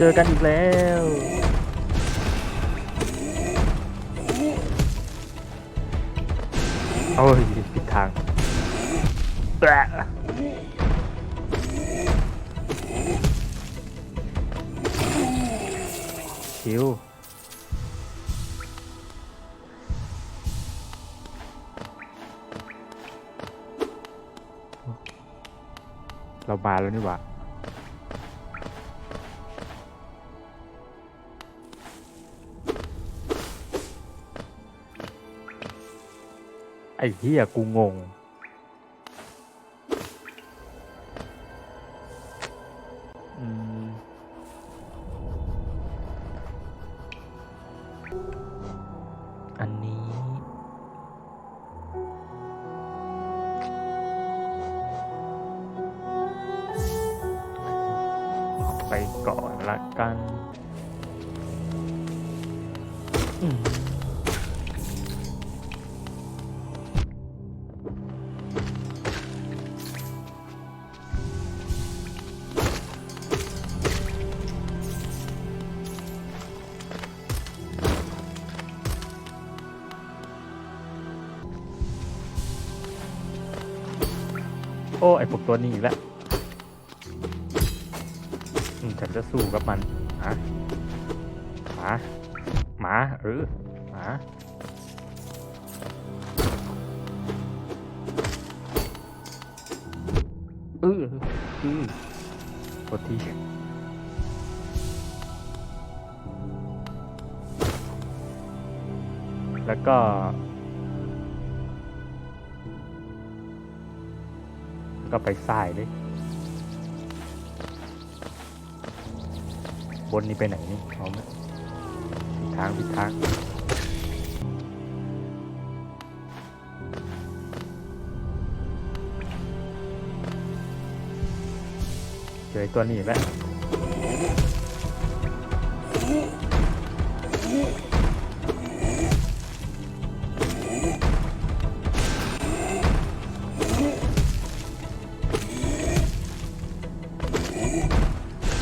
เจอกันอีกแล้วโอ้ยผิดทางแปะชิวเรามาแล้วนี่หว่า เหี้ยกูงง อืม อันนี้ ไปก่อนละกัน อืม ตัวนี้อีกแล้วอืมฉันจะสู้กับมันหมาหมาหมาเออหมาเออเออโททีแล้วก็ ก็ไปทรายเลยบนนี้ไปไหนนี่เอาไหมผิดทางผิดทางเจอตัวนี้แล้ว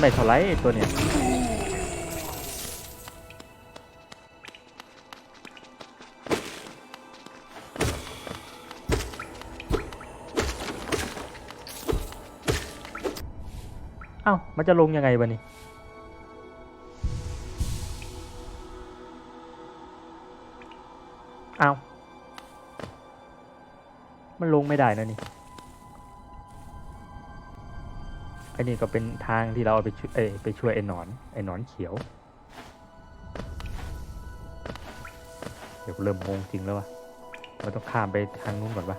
ไม่เท่าไรตัวเนี้ยเอ้ามันจะลงยังไงวะนี่เอามันลงไม่ได้นะนี่ อันนี้ก็เป็นทางที่เราเอาไปช่วยเอ้ยไปช่วยไอ้หนอน ไอ้หนอนเขียว เดี๋ยวเริ่มงงจริงแล้ววะเราต้องข้ามไปทางนู้นก่อนวะ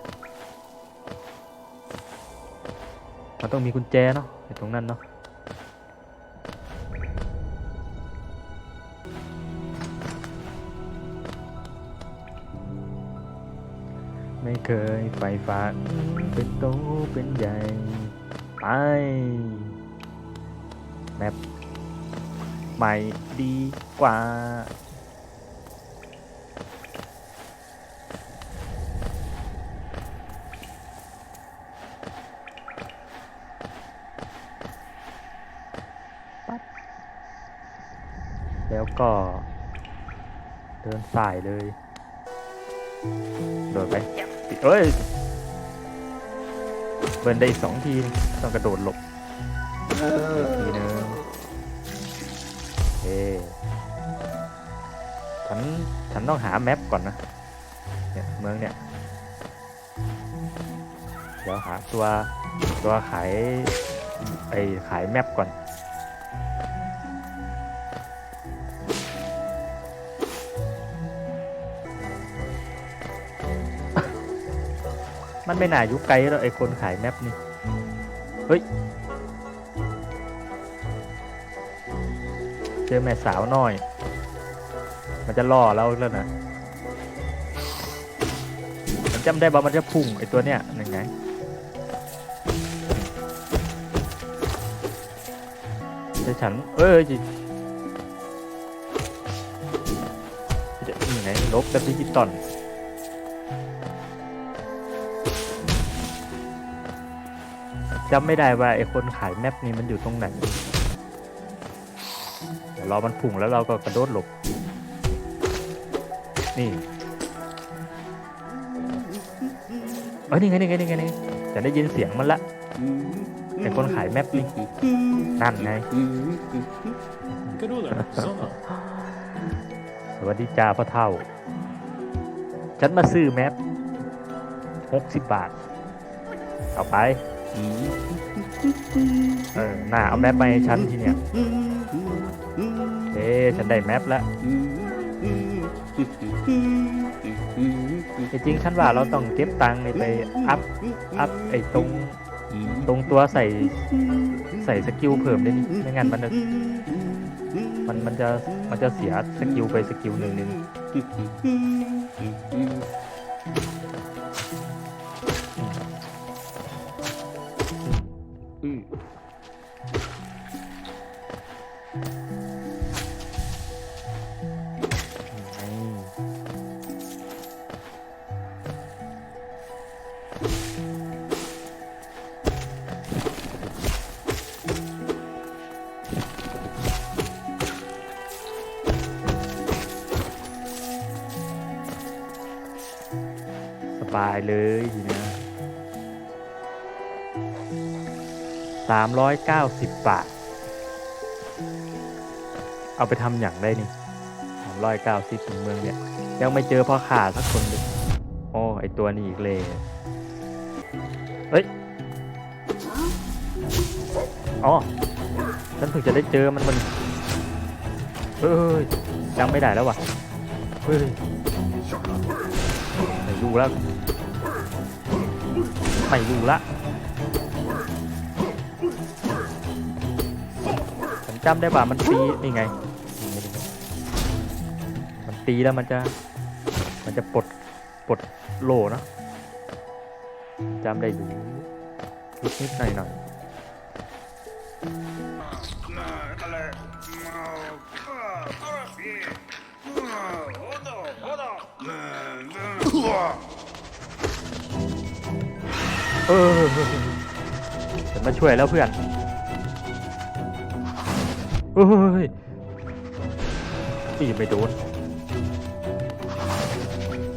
มันต้องมีกุญแจเนาะไอ้ตรงนั้นเนาะไม่เคยใฝ่ฝันเป็นโตเป็นใหญ่ ไปแมปใหม่ดีกว่า แล้วก็เดินสายเลย โดดไป เอ้ย เบิร์นได้อีกสองทีต้องกระโดดหลบทีนึงเฮ้ฉันฉันต้องหาแมปก่อนนะเนี่ยเมืองเนี่ยเดี๋ยวหาตัวตัวขายไอขายแมปก่อน ไม่น่าอยุไกลหรอกไอ้คนขายแมปนี่ เฮ้ย เจอแม่สาวน้อย มันจะล่อเราแล้วนะมันจำได้ว่ามันจะพุ่งไอ้ตัวเนี้ยยังไงจะฉัน เอ้ยจิจะยังไงลบแบบดิจิตอล จำไม่ได้ว่าไอ้คนขายแมปนี้มันอยู่ตรงไหนเดี๋ยวรอมันพุ่งแล้วเราก็กระโดดหลบ นี่เอ้ยนี่ไงนี่ไงนี่ไงนี่ไงจะได้ยินเสียงมันละไอ้คนขายแมปนี่นั่นไง Carola, Zona. สวัสดีจ้าพ่อเท่า ฉันมาซื้อแมปหกสิบบาท เอาไป เออน่าเอาแมปมาให้นทีเนี้ยเอ๊ฉันได้แมปแล้วจริงๆฉันว่าเราต้องเก็บตังค์นี่ไปอัพอัพไอ้ตรงตรงตัวใส่ใส่สกิลเพิ่มได้นี่ไม่งั้นมันมันมันจะมันจะเสียสกิลไปสกิลหนึ่งหนึ่งายเลยทีนี้สามร้อยเก้าสิบบาท เอาไปทำอย่างได้นี่สามร้อยเก้าสิบเมืองเนี่ย ยังไม่เจอพ่อข่าสักคนเลยโอ้ไอตัวนี้อีกเลย เฮ้ย อ๋อ ฉันเพิ่งจะได้เจอมันมันเฮ้ยยังไม่ได้แล้ววะเฮ้ยไม่รู้แล้ว ไม่รู้ละฉันจำได้ว่ามันตีนี่ไง มันตีแล้วมันจะ มันจะปลดปลดโลนะจำได้อยู่นิดนิดหน่อยหน่อย เออฉันมาช่วยแล้วเพื่อนเฮ้ยตีไม่โดน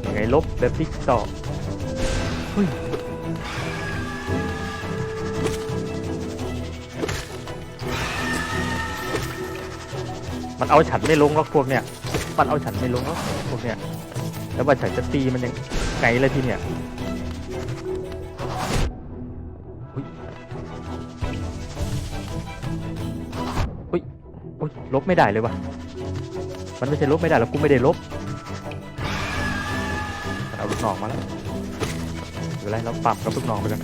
ยังไงลบแบบติ๊กตอเฮ้ยมันเอาฉันไม่ลงหรอกพวกเนี่ย มันเอาฉันไม่ลงหรอกพวกเนี่ย แล้วว่าฉันจะตีมันยังไงเลยทีเนี่ย อุ๊ยอุ๊ยอุ๊ยลบไม่ได้เลยวะมันไม่ใช่ลบไม่ได้หรอกกูไม่ได้ลบมันเอาลูกน้องมาแล้วหรืออะไรเราปรับกับลูกน้องไปกัน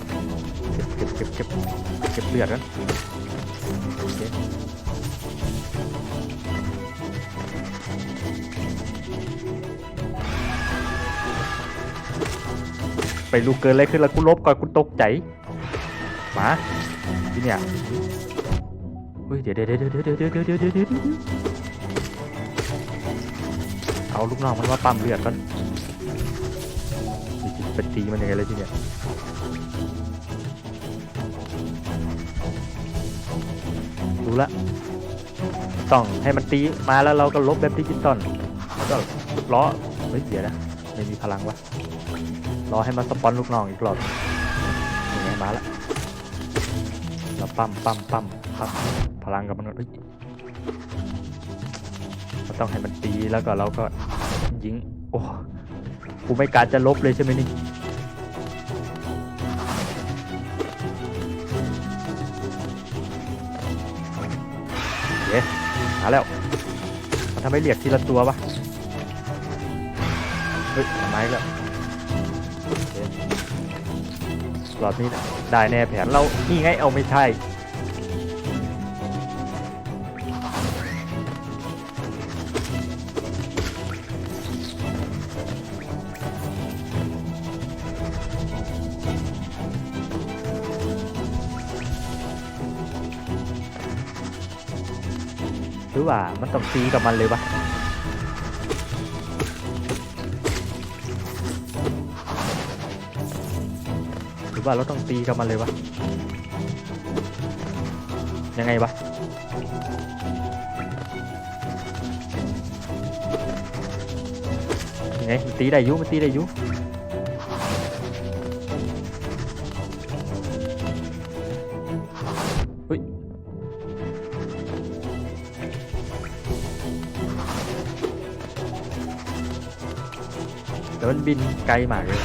เก็บเก็บเก็บเก็บเก็บเลือดกันโอเคไปลูกเกินอะไรขึ้นแล้วกูลบก่อนกูตกใจ มาที่เนี่ยเฮ้ยเดี๋ยวเดี๋ยวเดี๋ยวเดี๋ยวเดี๋ยวเดี๋ยวเดี๋ยวเดี๋ยวเอาลูกน้องมันมาปั๊มเลือดกันเป็นตีมันยังไงเลยทีเนี้ยรู้ละต้องให้มันตีมาแล้วเราก็ลบแบบดิจิตอลแล้วก็ล้อเฮ้ยเดี๋ยวนะไม่มีพลังวะรอให้มันสปอนลูกน้องอีกรอบยังไงมาละ ปั๊มปั๊มปั๊มปั๊มพลังกับมันเฮ้ยเราต้องให้มันตีแล้วก็เราก็ยิง โอ้กูไม่การจะลบเลยใช่ไหมนี่เย้มาแล้ว มันทำให้เรียกทีละตัวปะเฮ้ยทำไมแล้วโอเครอบนี้ได้แน่แผนเรานี่ไงเอาไม่ใช่ รือว่ามันต้องตีกับมันเลยวะหรือว่าเราต้องตีกับมันเลยวะยังไงวะยังไงตีได้ยุมันตีได้ยุ แต่มันบินไกลมากเลย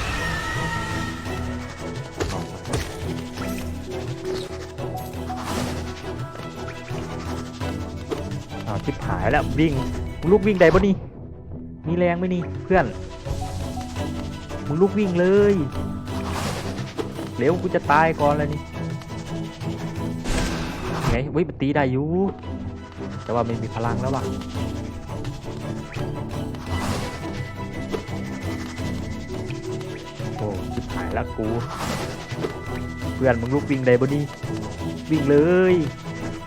อาชิบหายแล้ววิ่งมึงลูกวิ่งได้ปะนี่ มีแรงไหมนี่เพื่อน มึงลุกวิ่งเลยเร็วกูจะตายก่อนแล้วนี่ไงว้ยมันตีได้อยู่ แต่ว่าไม่มีพลังแล้วว่ะ อ้ชิบหายแล้วกู เพื่อนมึงลุกวิ่งได้บ่นี่วิ่งเลย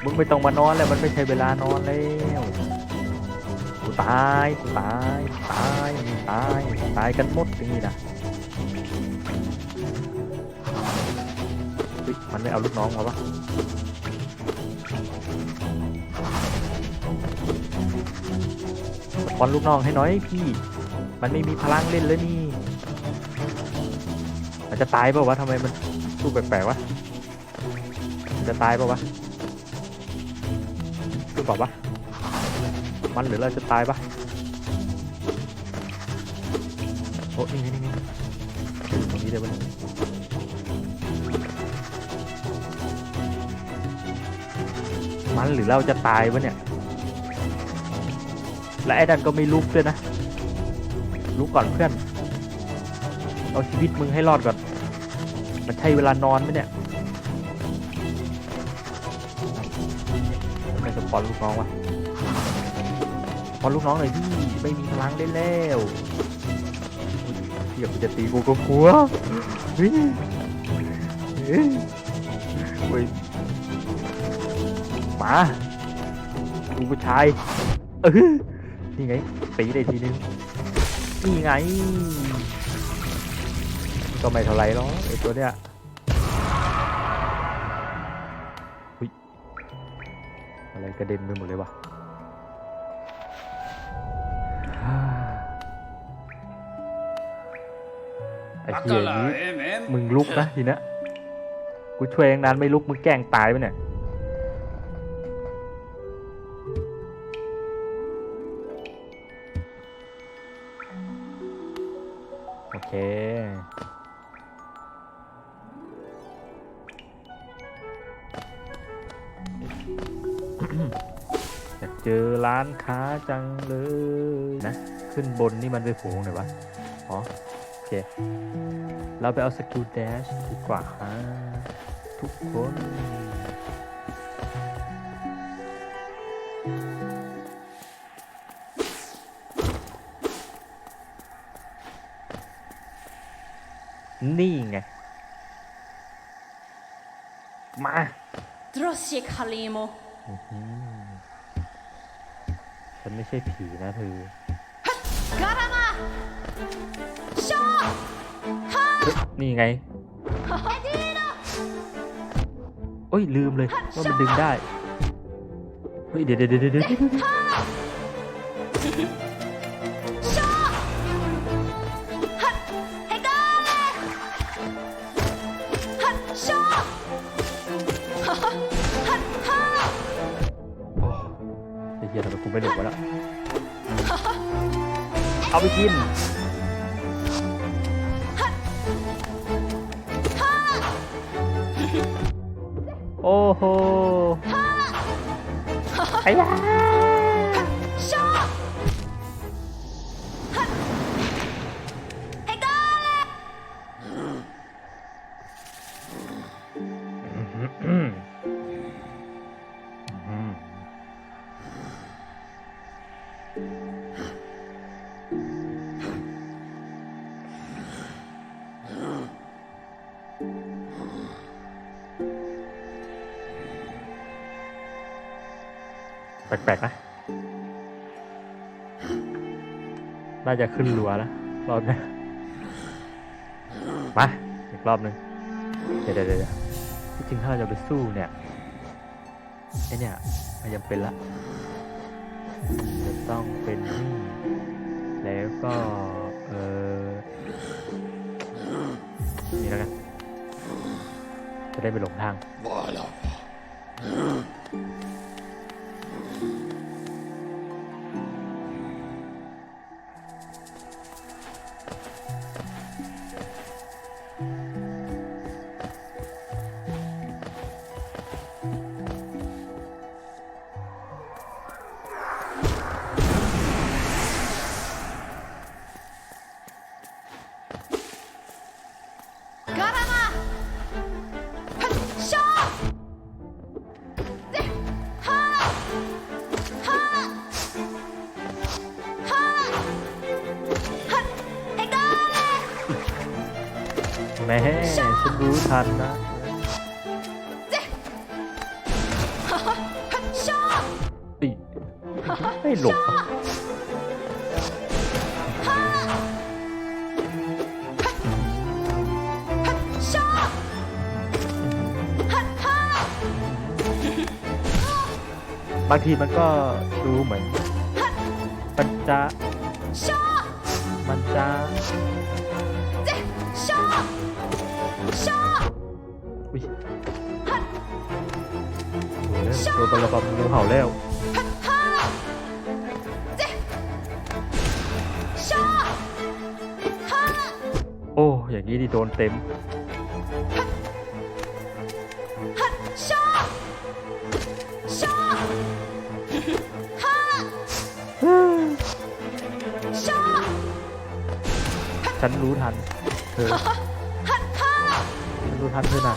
มึงไม่ต้องมานอนแล้วมันไม่ใช่เวลานอนแล้วกูตายกูตายตายตายตายกันหมดอย่างนี้นะมันไม่เอาลูกน้องมาวะสปอนลูกน้องให้น้อยพี่ มันไม่มีพลังเล่นเลยนี่ มันจะตายเปล่าวะทำไมมันสู้แปลกๆวะมันจะตายเปล่าวะสู้เปล่าวะมันหรือเราจะตายปะโอ้นี่ไงนี่ตรงนี้ได้ปะเนี่ยมันหรือเราจะตายวะเนี่ย และไอ้ดันก็ไม่ลุกด้วยนะ ลุกก่อนเพื่อน เอาชีวิตมึงให้รอดก่อน มันใช่เวลานอนไหมเนี่ยไม่สปอนลูกน้องวะพอลูกน้องหน่อยพี่ไม่มีพลังเล่นแล้วเดี๋ยวกูจะตีกูก็กลัวเฮ้ยเฮ้ยเฮ้ยมาดูผู้ชายเออนี่ไงตีได้ทีนึงนี่ไง ก็ไม่เท่าไรหรอกไอตัวเนี้ยเฮ้ยอะไรกระเด็นไปหมดเลยวะไอ้เหี้ยอย่างนี้มึงลุกนะทีเนี้ยกูช่วยยังนานไม่ลุกมึงแกล้งตายไปเนี่ยโอเค จอร้านค้าจังเลยนะ ขึ้นบนนี่มันไปโผล่ไหนวะ อ๋อ โอเค เราไปเอาสกิลแดชดีกว่าฮะทุกคนนี่ไง มา Drosjek Halimo. อื้อหือฉัน ไม่ใช่ผีนะเธอ Garama! Shaw! เฮ้ยนี่ไงโอ้ยลืมเลยว่ามันดึงได้ เฮ้ยเดี๋ยวเดี๋ยวเดี๋ยว ไอ้เหี้ยทำไมกูไม่หนุกวะแล้ว เอาไปกิน โอ้โหไอ้ยา ปลกๆนะ น่าจะขึ้นรัวแล้วรอบนี้มาอีกรอบหนึ่งเดี๋ยวเดี๋ยวเดี๋ยวจริงถ้าเราจะไปสู้เนี่ยไอเนี่ยไม่จำเป็นละจะต้องเป็นนี่แล้วก็เอเออนี่แล้วกันจะได้ไปหลงทาง ทันนะตีไม่หลบอบางทีมันก็ดูเหมือนมันจะมันจะ อุ้ยตัวกระปับงูเห่าแล้วโอ้ อย่างนี้ดิโดนเต็มฉันรู้ทันเธอฉันรู้ทันเธอนะ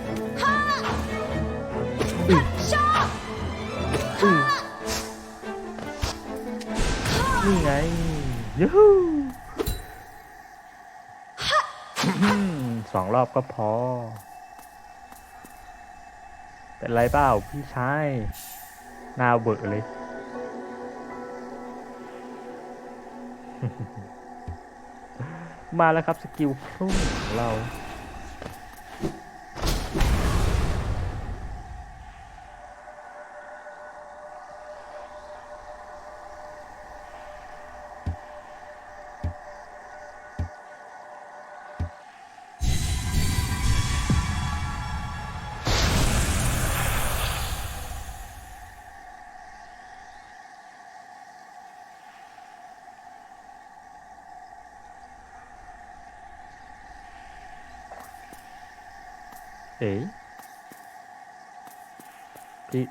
นี่ไงยูฮูสองรอบก็พอ เป็นไรเปล่าพี่ชายหน้าเบิกเลยมาแล้วครับ สกิลพุ่งของเรา เอ๋พี่